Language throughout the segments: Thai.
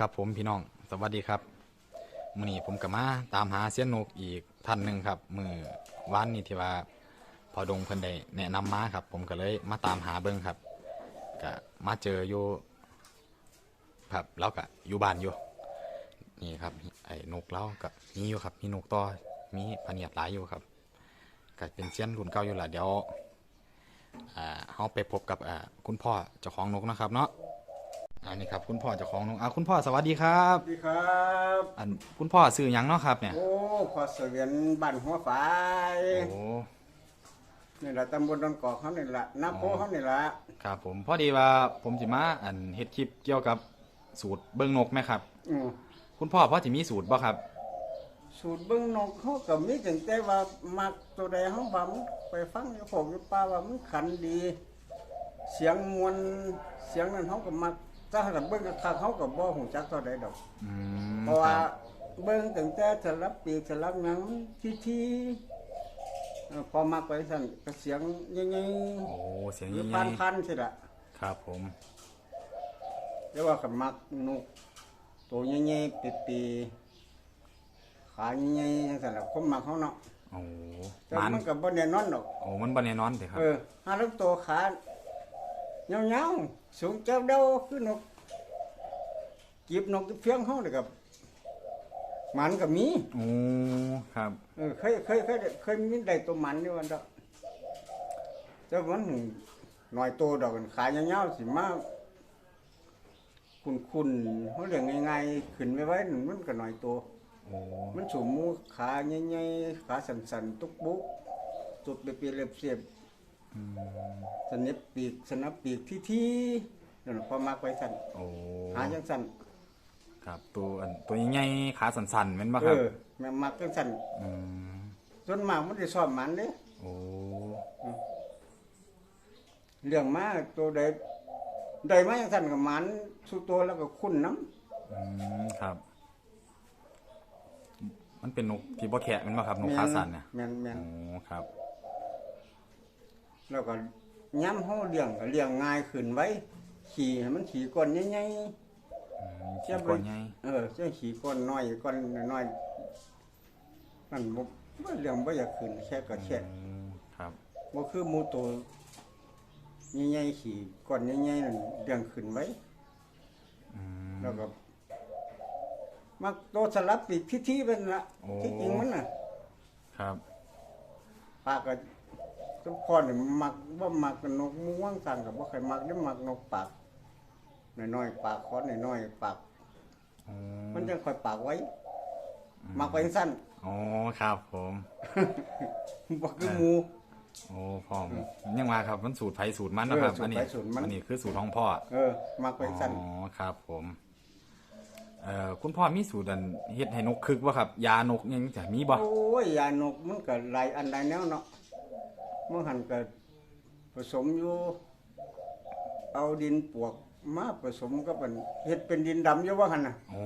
ครับผมพี่น้องสวัสดีครับมือนี้ผมก็มาตามหาเสี้ยนนกอีกท่านหนึ่งครับมือวานนี้ที่ว่าพอดงเพิ่นได้แนะนำมาครับ ผมก็เลยมาตามหาเบิ่งครับก็มาเจออยู่ครับแล้วก็อยู่บ้านอยู่นี่ครับไอ้นกเราก็มีอยู่ครับ มีนกต่อมีพะเนียดหลายอยู่ครับก็เป็นเสี้ยนรุ่นเก่าอยู่ละเดี๋ยวอ่าเฮาไปพบกับอ่าคุณพ่อเจ้าของนกนะครับเนาะ นนี้ครับคุณพ่อเจ้าของนกอะคุณพ่อสวัสดีครับสวัสดีครับอันคุณพ่อซื้อหยังเนาะครับเนี่ยโอ้ขอเสวียนบ้านหัวฝายโอ้นี่แหละตำบลดอนกอกเขานี่แหละนาโพเขานี่แหละครับผมพอดีว่าผมสิมาอันเฮ็ดคลิปเกี่ยวกับสูตรเบิ้งนกไหมครับ อืมคุณพ่อพอจะมีสูตรบ่ครับ สูตรเบิ้งนกเขาก็มีตั้งแต่ว่ามักตัวใดเขาว่ามันไปฟังอยู่ผมอยู่ป่าว่ามันขันดี เสียงมวลเสียงนั้นเขาก็มัก ถ้าหากเบิ้งกับข้างเขาก็บ่หูจักเท่าใดดอก อืมเพราะคว่ารับเบิ้งตั้งแต่สลับปีกสลับหยังที่ที่เอ่อพอมักไปสั่นก็เสียงยังไงโอ้เสียงหรือใหพัญ่นพันสิละๆครับผม เรียกว่ากับมักนกตัวใหญ่ๆปีๆขาใหญ่ๆจังซั่นล่ะคนมักเขาเนาะโอ้แต่มันมันก็บ่แน่นอนดอก โอ้มันบ่แน่นอนเด้ครับ เออหาลักตัวขา เหี่ยวๆสูงเจ้าเดาคือนกจีบนกเพียงเฮานี่ก็มันก็มีโอ้ครับเออเคยเคยเคยเคยมีได้ตัวมันอยู่วันดอกแต่มันหน่อยโตดอกขายาวๆสิมาคุณๆเขาเรียกง่ายๆขึ้นไว้ไว้นั่นมันก็หน่อยโตโอ้มันสูงมูขาใหญ่ๆขาสั่นๆ ตุกบุกจุดไปเปรียบเสียบอืม สนิบปีกสนับปีกที่ที่นั่นนะพอมากไปสั่นโอ้หาจังสั่นครับตัวอันตัวใหญ่ๆขาสั่นๆแม่นบ่เอครับอแม่มักจังสั่นอืมส่วนมากมันได้สอบมันเด้ โอ้เรื่องมาตัวใดใดมาจังสั่นกับมันสู่ตัวแล้วก็คุ้นน้อืมครับ มันเป็นนกที่บ่แขะแม่นบ่ครับำนกขาสั่นเนี่ยแม่นแม่นโอ้ครับ แล้วก็ย้ำเฮาเลี้ยงก็เลี้ยงง่ายขึ้นไว้ ขี่ให้มันขี่ก้อนใหญ่ๆอืมเทียบก่อนไงเออเจ้าขี่ก้อนน้อยก้อนน้อยๆนั่นบ่บ่เรื่องบ่อยากขึ้นแค่ก็แค่อืมครับบ่คือหมูตัวใหญ่ๆขี่ก้อนใหญ่ๆนั่นเรื่องขึ้นไว้อืมแล้วก็มักโตสลับปีกที่ๆเป็นละโอ้ที่จริงมันน่ะ ครับปากก็ ทุกพ่อนี่มักบ่มักนกม่วงสั่นก็บ่เคยมักได้มักนกปากน้อยๆปากคอนน้อยๆปากอ๋อมันจังค่อยปากไว้ มักไว้สั้นอ๋อครับผมบ่คือหมู โอ้พ่อผมยังมาครับมันสูตรไผสูตรมันนะครับเออสูตรอันนี้ไผสูตรมัน อันนี้คือสูตรของพ่อเออ มักไว้สั้นอ๋อครับผมเอ่อคุณพ่อมีสูตรอันเฮ็ดให้นกคึกบ่ครับ ยานกยังจะมีบ่โอ้ยยานกมันก็หลายอันหลายแนวเนาะ มันหันก็ผสมอยู่เอาดินปวกมาผสมกับมันเฮ็ดเป็นดินดำอยู่ว่าหั่นน่ะโอ้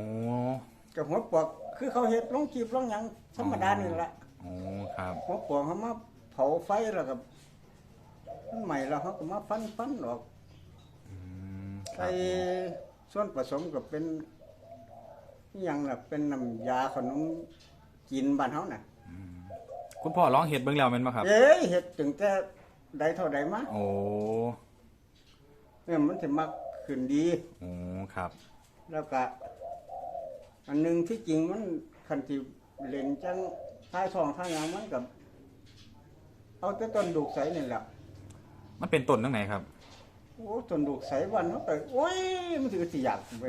กับหัวปวกคือเขาเฮ็ดลงจีบลงหยังธรรมดานี่แหละโอ้ครับหัวปวกเขามาเผาไฟแล้วก็มันใหม่แล้วเขาก็มาฟันฟันออกอืมครัใส่บส่วนผสมก็เป็นอหยังล่ะเป็นน้ำยาขนมจีนบ้านเฮาน่ะ คุณพ่อร้องเฮ็ดเบิ่งแล้วแม่นบ่ครับ เอ้ยเฮ็ดถึงแต่ใดเท่าใดมาโอ้เนี่ยมันสิมักขึ้นดี โอ้ครับ แล้วก็ อันหนึงที่จริงมันคันที่เล่นจังท้ายทองท้ายหยังมันกับเอาแต่ต้นดูกใสนี่แหละมันเป็นต้นจังไหนครับ โอ้ต้นดูกใสวันเฮาไปโอ้ยมันสิสิอยากไป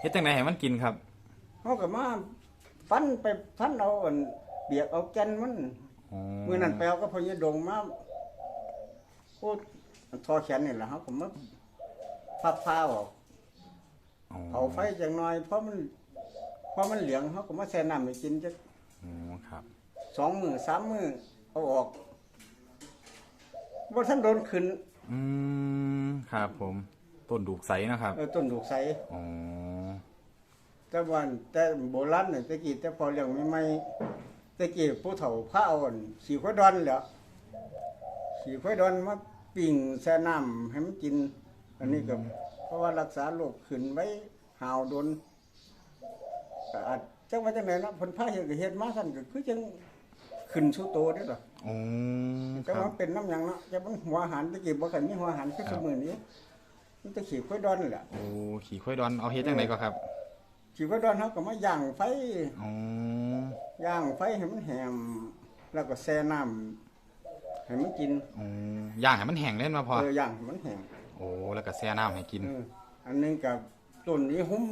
เฮ็ดจังไดให้มันกินครับเฮาก็มาฟันไปฟันเอาอัน เบียกเอาแก่นมันอ๋อมื้อนั้นไปเอาก็พญดงมาโอ้ทอแขนนี่แหละเฮาก็มาพับผ้าออกอ๋อเผาไฟจังน้อย เพราะมันเพราะมันเหลืองเขาก็มาแช่น้ำให้กินจะอ๋อครับสองมือสามมือเอาออกว่าท่านโดนขึ้น อืมครับผม ต้นดูกใสนะครับเออต้นดูกใสอ๋อแต่วันแต่โบราณเนี่ยตะกี้แต่พอเลี้ยงไม่ไม่ ตะกี้ผู้เฒ่าพระอ่อนขี่ควายดอนแหล้วขี่ควายดอนมาปิ่งแช่น้ำให้มันกิน อันนี้ก็เพราะว่ารักษาโรคขึ้นไว้หาวโดนก็อาจจังว่าจังไดเนาะเพิ่นพาเฮ็ดก็เฮ็ดมาซั่นก็คือจังขึ้นสู่โตเด้อล่ะโอ้คแต่รัว่าบ เป็นน้ำหยังเนาะจะมันหัวอาหารตะกี้บ่คันมีหัวอาหารคือครัสบมื้อนี้ มันตะขี้ค่อยดอนนี่แหละโอ้ขี่ควายดอนเอาเฮ็ดจังไดก็ครับขี้ค่อยดอนเฮาก็มาย่างไฟโอ้ ย่างไฟให้มันแห้งแล้วก็แช่น้ำให้มันกินโอ้ย่างให้มันแห้งเล่นมาพอ เออย่างให้มันแห้งโอ้ แล้วก็แช่น้ำให้กิน เอออันหนึงกับต้นอีหุ้ม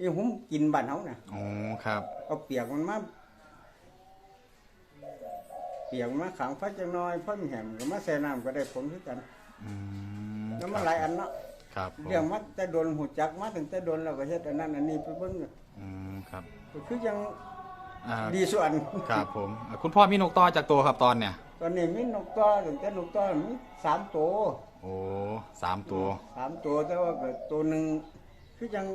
อีหุ้มกินบ้านเฮาน่ะโอ้ ครับ เอาเปียกมันมาเปียกมันมาขังไฟจังน้อยเพิ่นแห้งก็มาแช่น้ำก็ได้ผลคือกันอืมแล้วมันหลายอันเนาะครับผมเรื่องมันแต่โดนหูจักมาถึงแต่โดนเราก็เฮ็ดอันนั้นอันนี้ไปเบิ่งอืม ครับ ก็คือยัง อ่าดีส่วนครับผมอะคุณพ่อมีนกต่อจากตัวครับตอนเนี่ย ตอนนี้มีนกตัวถึงแต่นกตัวมีสามตัวโอ้สามตัว สามตัวแต่ว่าก็ตัวหนึ่งคือยัง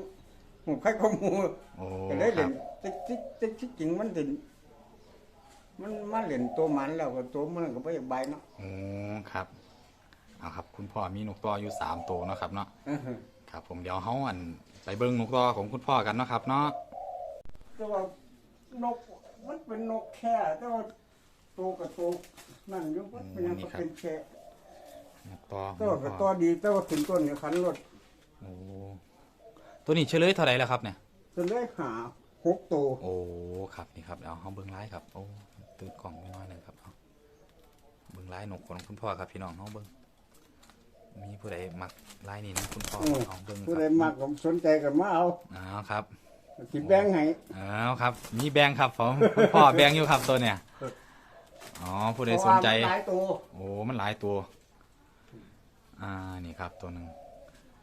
หูไข่ก็หมูโอ้ก็เลยคเล่รับนที่ที่ที่ที่จริงมันติมันมาเล่นตัวมันแล้วก็ตัวมันก็บ่อยากใบเนาะ โอ้ครับ เอาครับ คุณพ่อมีนกต่ออยู่สามตัวเนาะครับเนาะเออครับผมเดี๋ยวเฮาอันไปเบิ่งนกต่อของคุณพ่อกันเนาะครับเนาะ แต่ว่า นกมันเป็นนกแค่แต่ว่าตัวกับตัวนั่นอยู่มันเป็นหยังก็เป็นแค่นกต่อแต่ว่าก็ตัวดีแต่ว่าขึ้นต้นเนี่ยคันรถโอ้ตัวนี้เฉลยเท่าไหร่แล้วครับเนี่ย จนเลยหาหกตัวโอ้ครับนี่ครับเอาเฮาเบิ่งไลฟ์ครับโอ้ตื่นกล่องไม่น้อยหนึงครับเอาเบิ่งไลฟ์นกของคุณพ่อครับพี่น้องเฮาเบิ่งมีผู้ใดมักไลฟ์นี่นะคุณพ่ออืมเอาเบิ่งผู้คใดรับมักก็สนใจก็มาเอาเอาครับ สิแบ่งให้เอาครับ มีแบงค์ครับผมคุณพ่อแบงค์อยู่ครับตัวเนี่ยอ๋อผู้ใดสนใจ เพราะว่ามัหลายตัวโอ้มันหลายตัว อ่านี่ครับตัวหนึ่ง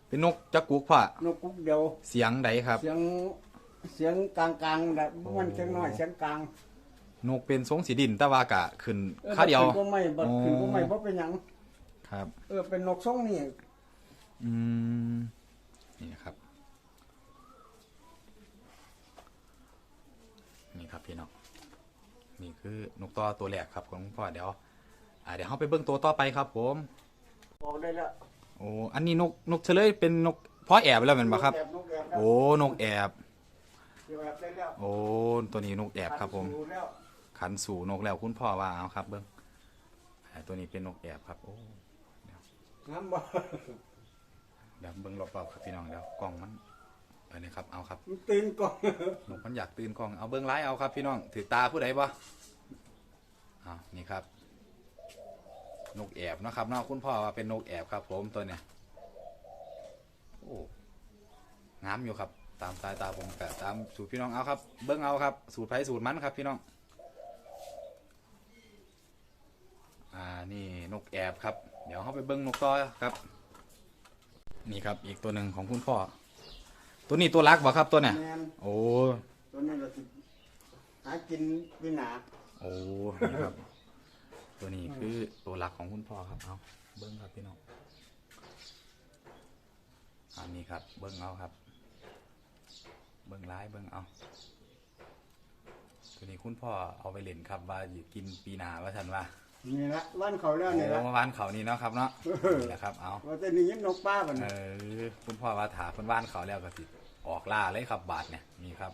เป็นนกจักกุกพ่อนกกุ๊กเดียว เสียงใดครับ เสียงเสียงกลางๆแบบมันเสียงน้อยเสียงกลางนกเป็นทรงสีดินแต่ว่ากะขึ้นออข้าเดียวขึ้นก็ไม่บัดอ๋อขึ้นก็ไม่เพราะเป็นหยังครับ เออเป็นนกทรงนี่อืมนี่นะครับ ครับพี่น้องนี่คือนกต่อตัวแรกครับของคุณพ่อเดี๋ยวอ่าเดี๋ยวเราไปเบิ่งตัวต่อไปครับ ผมบอกได้แล้วโอ้อันนี้นกนกเฉลยเป็นนกพ่อแอบแล้วแมันบ่ครับ นกแนกแอบโอ้นกแอบ เดี๋ยวแอบได้แล้วโอ้ตัวนี้นกแอบครับผม ดูแล้วขันสู่นกแล้วคุณพ่อว่าเอาครับเบิ้งอ่าตัวนี้เป็นนกแอบครับโอ้น้ำบ่เดี๋ยวเบิ้งรอบๆครับพี่น้องเดี๋ยวกล้องมัน เออนี่ครับ เอาครับมันตื่นก่อนนกมันอยากตื่นกล้อง เอาเบิ้งไลายเอาครับพี่น้อง ถือตาผู้ใดบ่เอานี่ครับ นกแอบเนาะครับเนาะคุณพ่อว่าเป็นนกแอบครับ ผมตัวเนี้ยโอ้งามอยู่ครับ ตามสายตาผมกับตามสูตรพี่น้องเอาครับ เบิ้งเอาครับ สูตรไผสูตรมันครับ พี่น้อง อ่า นี่นกแอบครับ เดี๋ยวเขาไปเบิ้งนกต่อครับ นี่ครับ อีกตัวหนึ่งของคุณพ่อ ตัวนี้ตัวรักบ่ครับตัวเนี่ยแมนโอ้ตัวนี้เราสิหากินวินาโอ้นี่ครับ ตัวนี้คือตัวรักของคุณพ่อครับเอาเบิ้งครับพี่น้องอันนี้ครับ เบิ้งเอาครับ เบิ้งร้ายเบิ้งเอาตัวนี้คุณพ่อเอาไปเล่นครับว่าจะกินปีหนาว่าฉันว่า นี่ละวันเขาแล้วนี่ละโอ้วานเขานี่เนาะครับเนาะเออนี่แหละครับเอาว่าจะนี่ยินนกป้าบัดเอนี้อคุณพ่อว่าถาเพิ่นว่านเขาแล้วก็สิออกล่าเลยครับบาทเนี่ยนี่ครับ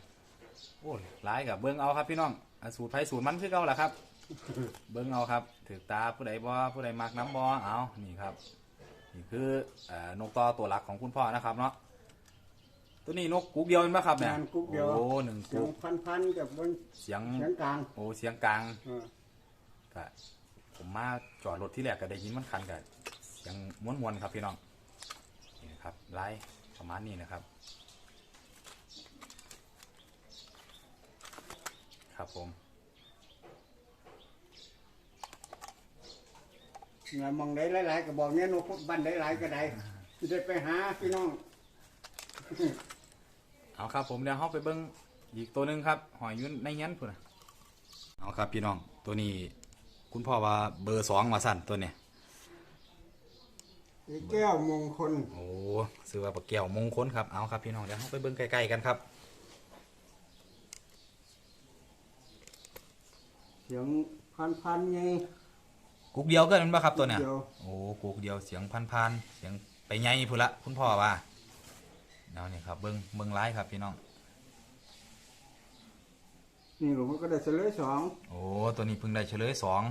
โอ้ยร้ายกับเบิ้งเอาครับพี่น้องอะสูตรไผสูตรมันคือเก่าแหละครับ เบิ้งเอาครับถือตาผู้ใดบ่ผู้ใดมักน้ำบ่เอานี่ครับนี่คือเอ่อนกต่อตัวหลักของคุณพ่อนะครับเนาะตัวนี้นกกุกเดียวเห็นไหมครับเนี่ยงานกุ๊กเดียวโอ้หนึ่งเสียกุงกพันๆกับบนเสียง เสียงกลางโอ้เสียงกลาง เออก็ ผมมาจอดรถที่แรกก็ได้ยินมันคันกับเสียงม้วนๆครับพี่น้องนี่นะครับไล่ประมาณนี้นะครับ ครับผมเนี่ยมองได้หลายๆก็บอกเนี่ยนกบ้านหลายๆก็ได้สิได้ไปหาพี่น้อง เอาครับผมเดี๋ยวเขาไปเบิ้งอีกตัวหนึ่งครับหอยอยุ่นในเงี้ยนพุ่นนะเอาครับพี่น้องตัวนี้ คุณพ่อว่าเบอร์สองมาสั่นตัวเนี้ยอีแก้วมงคลโอ้ซื้อว่าปลาแก้วมงคลครับเอาครับพี่น้องเดี๋ยวเขาไปเบิ้งใกล้ๆกันครับเสียงพันๆไงกุกเดียวก็เป็นปะครับตัวเนี้ยเดียวโอ้กุกเดียวเสียงพันๆเสียงไปไงพุ่นละคุณพ่อว่าอืเอานี่ครับเบิ้งเบิ้งไลฟ์ครับพี่น้อง นี่หลวงพ่อก็ได้เฉลยสองโอ้ตัวนี้เพิ่งได้เฉลยสอง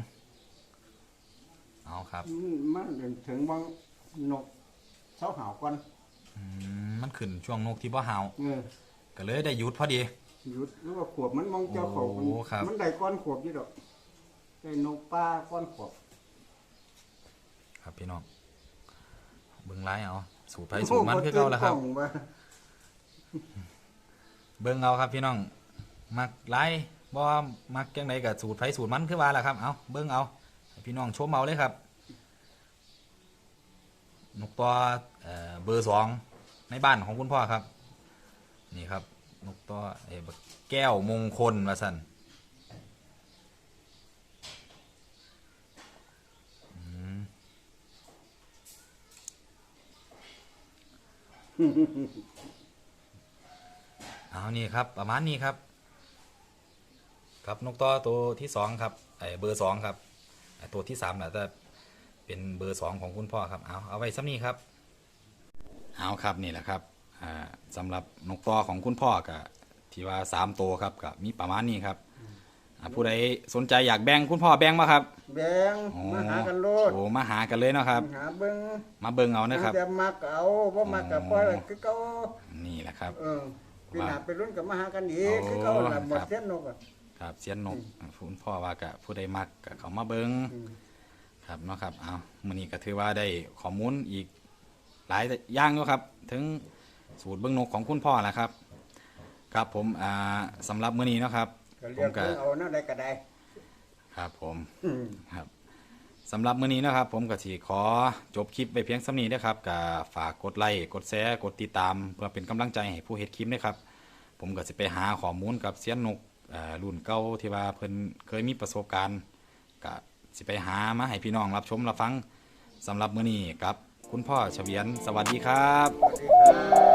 เอาครับอืมมันถึงบางนกเสาหาวก่อนอืมมันขึ้นช่วงนกที่บ่เห่าเออก็เลยได้หยุดพอดีหยุดหรือว่าขวบมันมองเจ้าเขาโอ้ครับมันได้ก้อนขวบยี่ดอกได้นกป้าก้อนขวบครับพี่น้องเบิ้งไลฟ์เอาสูตรไผสูตรมันคือเก่าแล้วครับโอ้โหตื่นกล้องว่าเบิ่งเอาครับพี่น้อง มักไล่บ่มักจังไดกับสูตรไผสูตรมันคือว่าล่ะครับเอาเบิ่งเอาพี่น้องชมเอาเลยครับนกตัวเเบอร์สองในบ้านของคุณพ่อครับนี่ครับนกตัวแก้วมงคลว่าซั่นอืมเอานี่ครับประมาณนี้ครับ ครับนกตัวตัวที่สองครับไอ้เบอร์สองครับไอ้ตัวที่สามน่ะจะเป็นเบอร์สองของคุณพ่อครับเอาเอาไว้ซ้ำนี้ครับเอาครับนี่แหละครับอ่าสำหรับนกตัวของคุณพ่อกับที่ว่าสามตัวครับกับมีประมาณนี้ครับอ่าผู้ใดสนใจอยากแบ่งคุณพ่อแบ่งมาครับ แบงโอ้มาหากันโลดโอ้มาหากันเลยเนาะครับหาเบิ้งมาเบิ่งเอานะครับจะมักเอาบ่มักกับปล่อยไว้คือเก่านี่แหละครับเออปีหน้าไปรุ่นกับมาหากันอีกโอ้คือเก่าล่ะหมดครับเส้นนกอะ ครับเสียนนกคุณพ่อว่ากับผู้ใดมักกับเขามาเบิ่งอืมครับเนาะครับเอามื้อนี้ก็ถือว่าได้ข้อมูลอีกหลายอย่างเนาะครับ ถึงสูตรเบื้องนกของคุณพ่อแหละครับ ครับผมอ่าสำหรับมื้อนี้เนาะครับก็ผเรียมกก็เพิ่งเอานั่นได้ก็ได้ครับผมอืมครับสำหรับมื้อนี้นะครับ ผมก็สิขอจบคลิปไปเพียงส่ำนี้นะครับก็ฝากกดไลค์กดแชร์กดติดตาม เพื่อเป็นกำลังใจให้ผู้เฮ็ดคลิปด้วยครับ ผมก็สิไปหาข้อมูลกับเสียนนกเอ่อ รุ่นเก่าที่ว่าเพิ่นเคยมีประสบการณ์ก็สิไปหามาให้พี่น้องรับชมรับฟังสำหรับมื้อนี้ครับ คุณพ่อเฉวียนสวัสดีครับ สวัสดีครับ